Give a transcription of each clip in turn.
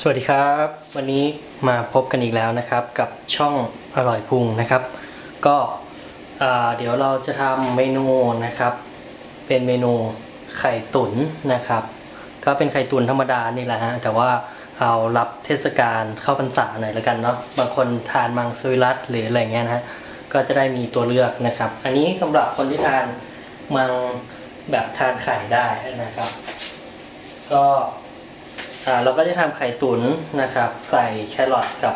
สวัสดีครับ วันนี้มาพบกันอีกแล้วนะครับกับช่องอร่อยพุงนะครับ ก็เดี๋ยวเราจะทำเมนูนะครับ เป็นเมนูไข่ตุ๋นนะครับ ก็เป็นไข่ตุ๋นธรรมดานี่แหละฮะแต่ว่าเอารับเทศกาลเข้าพรรษาหน่อยละกันเนาะบางคนทานมังสวิรัตหรืออะไรเงี้ยนะ ก็จะได้มีตัวเลือกนะครับ อันนี้สำหรับคนที่ทานมังแบบทานไข่ได้นะครับ ก็ เราก็จะทำไข่ตุ๋นนะครับ ใส่แครอทกับ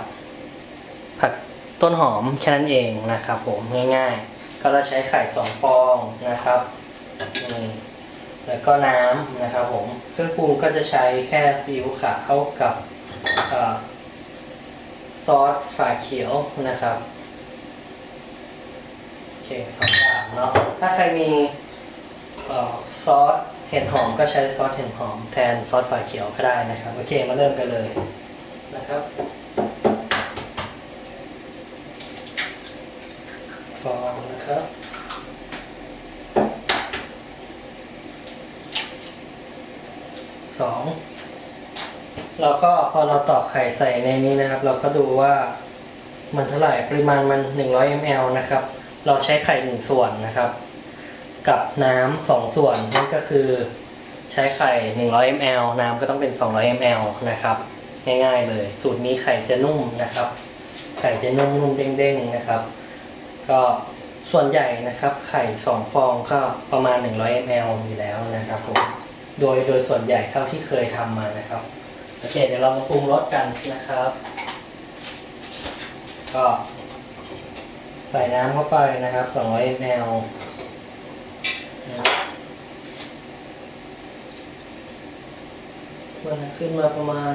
ผักต้นหอมแค่นั้นเองนะครับผมง่ายๆ ก็เราใช้ไข่สองฟองนะครับนี่แล้วก็น้ำนะครับผมเครื่องปรุงก็จะใช้แค่ซีอิ๊วขาวกับอซอสฝาเขียวนะครับโอเคสองอย่างเนาะถ้าใครมีอซอส เห็ดหอมก็ใช้ซอสเห็ดหอมแทนซอสฝาเขียวก็ได้นะครับ โอเคมาเริ่มกันเลยนะครับฟองนะครับสองเราก็พอเราตอกไข่ใส่ในนี้นะครับ เราก็ดูว่ามันเท่าไหร่ปริมาณมัน 100 ml นะครับ เราใช้ไข่หนึ่งส่วนนะครับ กับน้ำสองส่วนนั่นก็คือใช้ไข่ 100 ml น้ำก็ต้องเป็น 200 ml นะครับ ง่ายๆเลย สูตรนี้ไข่จะนุ่มนะครับ ไข่จะนุ่มๆเด้งๆนะครับ ก็ส่วนใหญ่นะครับ ไข่สองฟองก็ประมาณ 100 ml อยู่แล้วนะครับผมโดยโดยส่วนใหญ่เท่าที่เคยทำมานะครับโอเคเดี๋ยวเรามาปรุงรสกันนะครับ ก็ใส่น้ำเข้าไปนะครับ 200 ml มันขึ้นมาประมาณ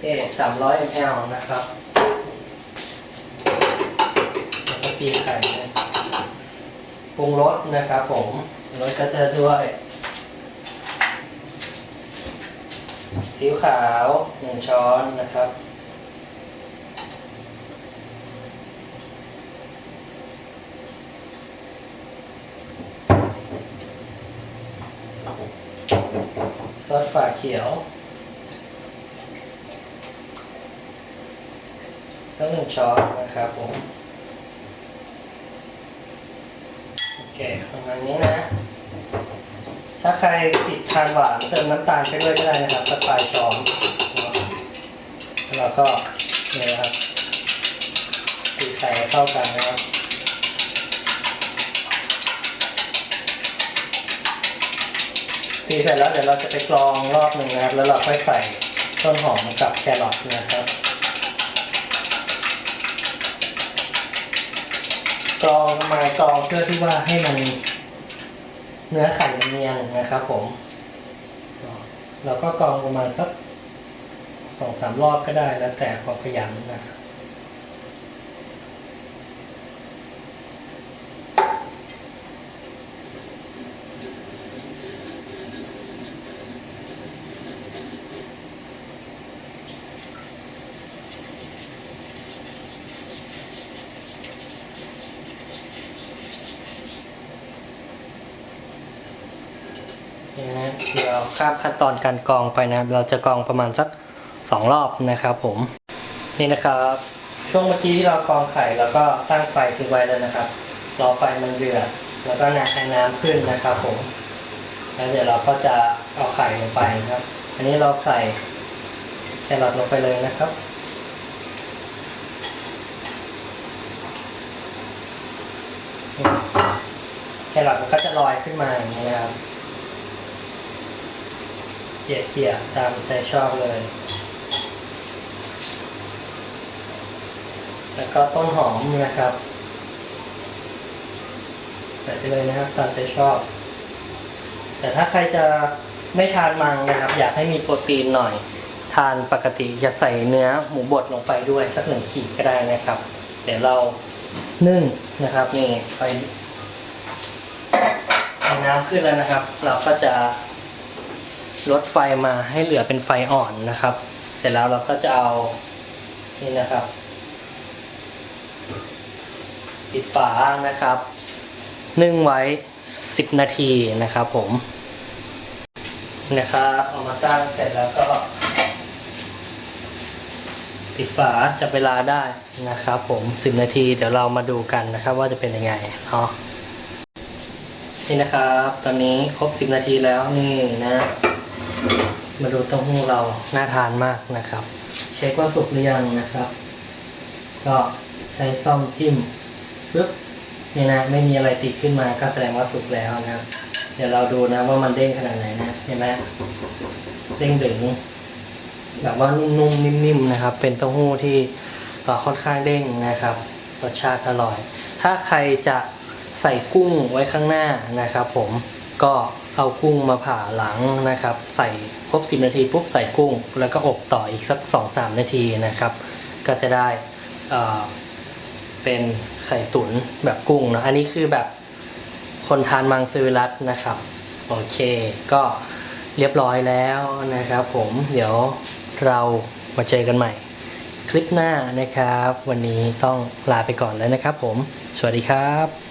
เอสามร้อยมลนะครับแล้วก็ตีไข่นะปรุงรสนะครับผมรสก็จะด้วยซีอิ๊วขาวหนึ่งช้อนนะครับ ซอสฝาเขียวสักหนึ่งช้อนนะครับผม โอเคประมาณนี้นะ ถ้าใครติดทานหวานเติมน้ำตาลไปด้วยก็ได้นะครับสักปลายช้อนแล้วก็เนี่ยครับตีไข่ให้เข้ากันนะครับ ตีเสร็จแล้วเดี๋ยวเราจะไปกรองรอบหนึ่งนะครับ แล้วเราค่อยใส่ต้นหอมกับแครอทนะครับกรองทำไมกรองเพื่อที่ว่าให้มันเนื้อไข่มันเนียนนะครับผมเราก็กรองประมาณสักสองสามรอบก็ได้แล้วแต่ความขยันนะครับ นี่นะเดี๋ยวข้ามขั้นตอนการกรองไปนะครับ เราจะกรองประมาณสักสองรอบนะครับผม นี่นะครับ ช่วงเมื่อกี้ที่เรากรองไข่แล้วก็ตั้งไฟทิ้งไว้แล้วนะครับ รอไฟมันเดือด แล้วก็น้ำให้น้ำขึ้นนะครับผม แล้วเดี๋ยวเราก็จะเอาไข่ลงไปนะครับ อันนี้เราใส่แครอทลงไปเลยนะครับแครอทมันก็จะลอยขึ้นมาอย่างนี้นะครับ ลี่ยเกลี่ยตามใจชอบเลย แล้วก็ต้นหอมนะครับใส่ไปเลยนะครับตามใจชอบ แต่ถ้าใครจะไม่ทานมังนะครับ อยากให้มีโปรตีนหน่อย ทานปกติจะใส่เนื้อหมูบดลงไปด้วยสักหนึ่งขีดก็ได้นะครับ เดี๋ยวเรานึ่งนะครับนี่ไฟไฟน้ำขึ้นแล้วนะครับ เราก็จะ ลดไฟมาให้เหลือเป็นไฟอ่อนนะครับ เสร็จแล้วเราก็จะเอานี่นะครับ ปิดฝานะครับ นึ่งไว้ 10 นาทีนะครับผมนะครับเอามาตั้งเสร็จแล้วก็ปิดฝาจับเวลาได้นะครับ ผม10นาทีเดี๋ยวเรามาดูกันนะครับ ว่าจะเป็นยังไงเนาะนี่นะครับ ตอนนี้ครบ 10 นาทีแล้วนี่นะ มาดูเต้าหู้เราน่าทานมากนะครับ เช็คว่าสุกหรือยังนะครับ ก็ใช้ซ่อมจิ้มปึ๊บนี่นะไม่มีอะไรติดขึ้นมาก็แสดงว่าสุกแล้วนะครับ เดี๋ยวเราดูนะว่ามันเด้งขนาดไหนนะเห็นไหมเด้งดึงแบบว่านุ่มๆนิ่มๆนะครับ เป็นเต้าหู้ที่เอ่อค่อนข้างเด้งนะครับรสชาติอร่อย ถ้าใครจะใส่กุ้งไว้ข้างหน้านะครับผม ก็เอากุ้งมาผ่าหลังนะครับ ใส่ครบ 10 นาทีปุ๊บใส่กุ้ง แล้วก็อบต่ออีกสัก 2-3 นาทีนะครับ ก็จะได้เเป็นไข่ตุ๋นแบบกุ้งนะอันนี้คือแบบคนทานมังสวิรัตนะครับ โอเค ก็เรียบร้อยแล้วนะครับผมเดี๋ยวเรามาเจอกันใหม่ คลิปหน้านะครับ วันนี้ต้องลาไปก่อนแล้วนะครับผม สวัสดีครับ